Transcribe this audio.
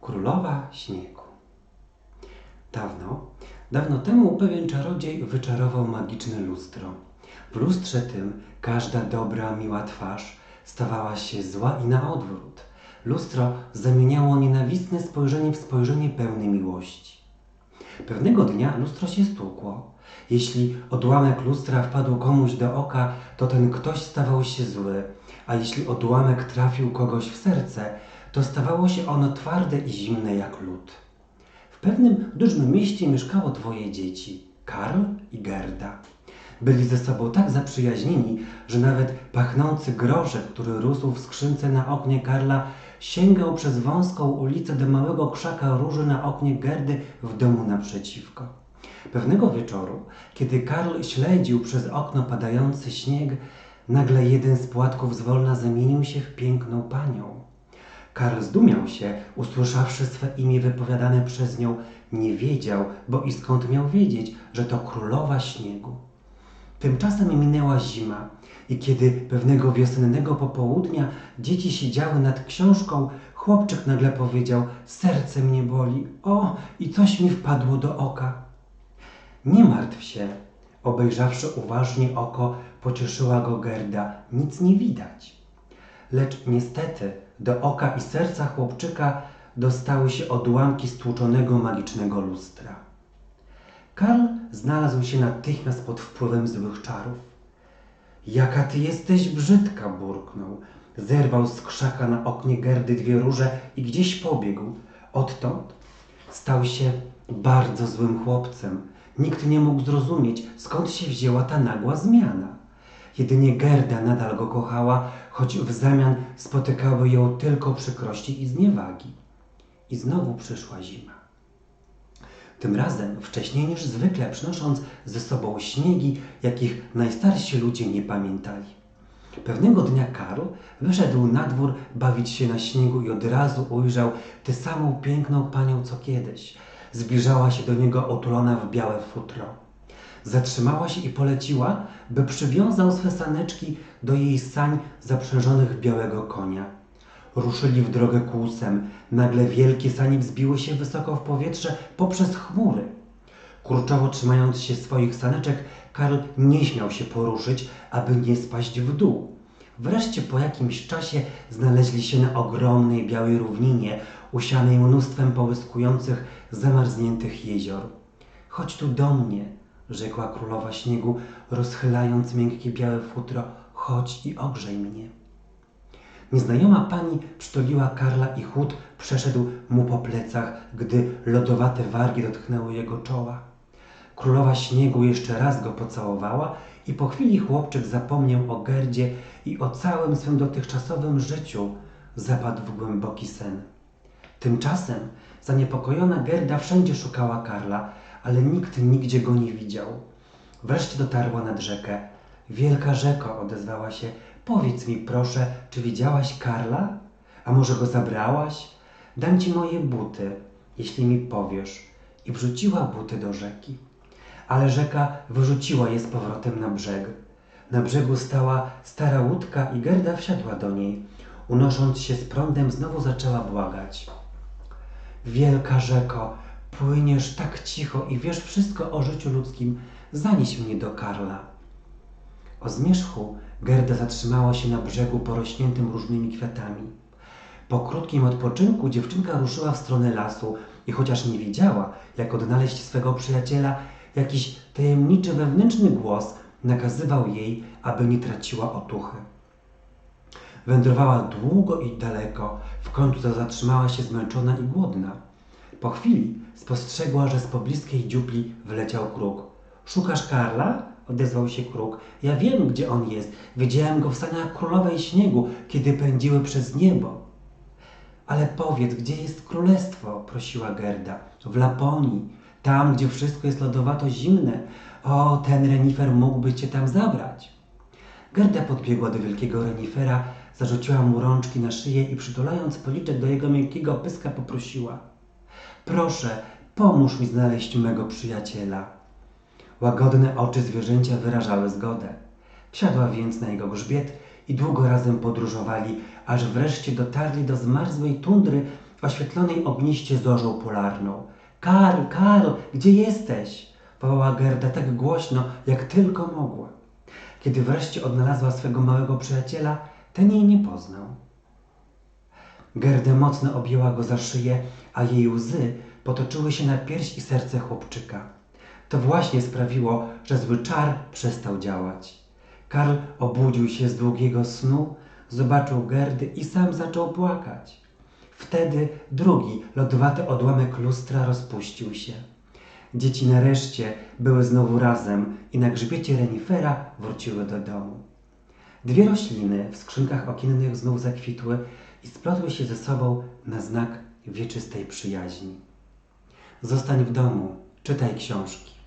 Królowa Śniegu. Dawno, dawno temu pewien czarodziej wyczarował magiczne lustro. W lustrze tym każda dobra, miła twarz stawała się zła i na odwrót. Lustro zamieniało nienawistne spojrzenie w spojrzenie pełne miłości. Pewnego dnia lustro się stukło. Jeśli odłamek lustra wpadł komuś do oka, to ten ktoś stawał się zły, a jeśli odłamek trafił kogoś w serce, to stawało się ono twarde i zimne jak lód. W pewnym dużym mieście mieszkało dwoje dzieci, Karl i Gerda. Byli ze sobą tak zaprzyjaźnieni, że nawet pachnący groszek, który rósł w skrzynce na oknie Karla, sięgał przez wąską ulicę do małego krzaka róży na oknie Gerdy w domu naprzeciwko. Pewnego wieczoru, kiedy Karl śledził przez okno padający śnieg, nagle jeden z płatków zwolna zamienił się w piękną panią. Karl zdumiał się, usłyszawszy swe imię wypowiadane przez nią. Nie wiedział, bo i skąd miał wiedzieć, że to królowa śniegu. Tymczasem minęła zima i kiedy pewnego wiosennego popołudnia dzieci siedziały nad książką, chłopczyk nagle powiedział: Serce mnie boli, o, i coś mi wpadło do oka. Nie martw się, obejrzawszy uważnie oko, pocieszyła go Gerda. Nic nie widać. Lecz niestety do oka i serca chłopczyka dostały się odłamki stłuczonego magicznego lustra. Karl znalazł się natychmiast pod wpływem złych czarów. Jaka ty jesteś brzydka, burknął. Zerwał z krzaka na oknie Gerdy dwie róże i gdzieś pobiegł. Odtąd stał się bardzo złym chłopcem. Nikt nie mógł zrozumieć, skąd się wzięła ta nagła zmiana. Jedynie Gerda nadal go kochała, choć w zamian spotykały ją tylko przykrości i zniewagi. I znowu przyszła zima. Tym razem wcześniej niż zwykle przynosząc ze sobą śniegi, jakich najstarsi ludzie nie pamiętali. Pewnego dnia Karl wyszedł na dwór bawić się na śniegu i od razu ujrzał tę samą piękną panią co kiedyś. Zbliżała się do niego otulona w białe futro. Zatrzymała się i poleciła, by przywiązał swe saneczki do jej sań zaprzężonych białego konia. Ruszyli w drogę kłusem. Nagle wielkie sani wzbiły się wysoko w powietrze poprzez chmury. Kurczowo trzymając się swoich saneczek, Karl nie śmiał się poruszyć, aby nie spaść w dół. Wreszcie po jakimś czasie znaleźli się na ogromnej białej równinie, usianej mnóstwem połyskujących, zamarzniętych jezior. Chodź tu do mnie, rzekła królowa śniegu, rozchylając miękkie białe futro. Chodź i ogrzej mnie. Nieznajoma pani przytuliła Karla i chłód przeszedł mu po plecach, gdy lodowate wargi dotknęły jego czoła. Królowa śniegu jeszcze raz go pocałowała i po chwili chłopczyk zapomniał o Gerdzie i o całym swym dotychczasowym życiu zapadł w głęboki sen. Tymczasem zaniepokojona Gerda wszędzie szukała Karla, ale nikt nigdzie go nie widział. Wreszcie dotarła nad rzekę. Wielka rzeko, odezwała się, powiedz mi proszę, czy widziałaś Karla? A może go zabrałaś? Dam ci moje buty, jeśli mi powiesz. I wrzuciła buty do rzeki. Ale rzeka wyrzuciła je z powrotem na brzeg. Na brzegu stała stara łódka i Gerda wsiadła do niej. Unosząc się z prądem, znowu zaczęła błagać. Wielka rzeko, płyniesz tak cicho i wiesz wszystko o życiu ludzkim. Zanieś mnie do Karla. O zmierzchu Gerda zatrzymała się na brzegu porośniętym różnymi kwiatami. Po krótkim odpoczynku dziewczynka ruszyła w stronę lasu i chociaż nie wiedziała, jak odnaleźć swego przyjaciela, jakiś tajemniczy wewnętrzny głos nakazywał jej, aby nie traciła otuchy. Wędrowała długo i daleko, w końcu zatrzymała się zmęczona i głodna. Po chwili spostrzegła, że z pobliskiej dziupli wleciał kruk. Szukasz Karla? odezwał się kruk. Ja wiem, gdzie on jest. Widziałem go w saniach królowej śniegu, kiedy pędziły przez niebo. Ale powiedz, gdzie jest królestwo? prosiła Gerda. W Laponii, tam, gdzie wszystko jest lodowato zimne. O, ten renifer mógłby cię tam zabrać. Gerda podbiegła do wielkiego renifera, zarzuciła mu rączki na szyję i przytulając policzek do jego miękkiego pyska poprosiła. Proszę, pomóż mi znaleźć mego przyjaciela. Łagodne oczy zwierzęcia wyrażały zgodę. Wsiadła więc na jego grzbiet i długo razem podróżowali, aż wreszcie dotarli do zmarzłej tundry, oświetlonej ogniście zorzą polarną. Karl, Karl, gdzie jesteś? Wołała Gerda tak głośno, jak tylko mogła. Kiedy wreszcie odnalazła swego małego przyjaciela, ten jej nie poznał. Gerdę mocno objęła go za szyję, a jej łzy potoczyły się na pierś i serce chłopczyka. To właśnie sprawiło, że zły czar przestał działać. Karl obudził się z długiego snu, zobaczył Gerdy i sam zaczął płakać. Wtedy drugi lodowaty odłamek lustra rozpuścił się. Dzieci nareszcie były znowu razem i na grzbiecie renifera wróciły do domu. Dwie rośliny w skrzynkach okiennych znów zakwitły i splotły się ze sobą na znak wieczystej przyjaźni. Zostań w domu, czytaj książki.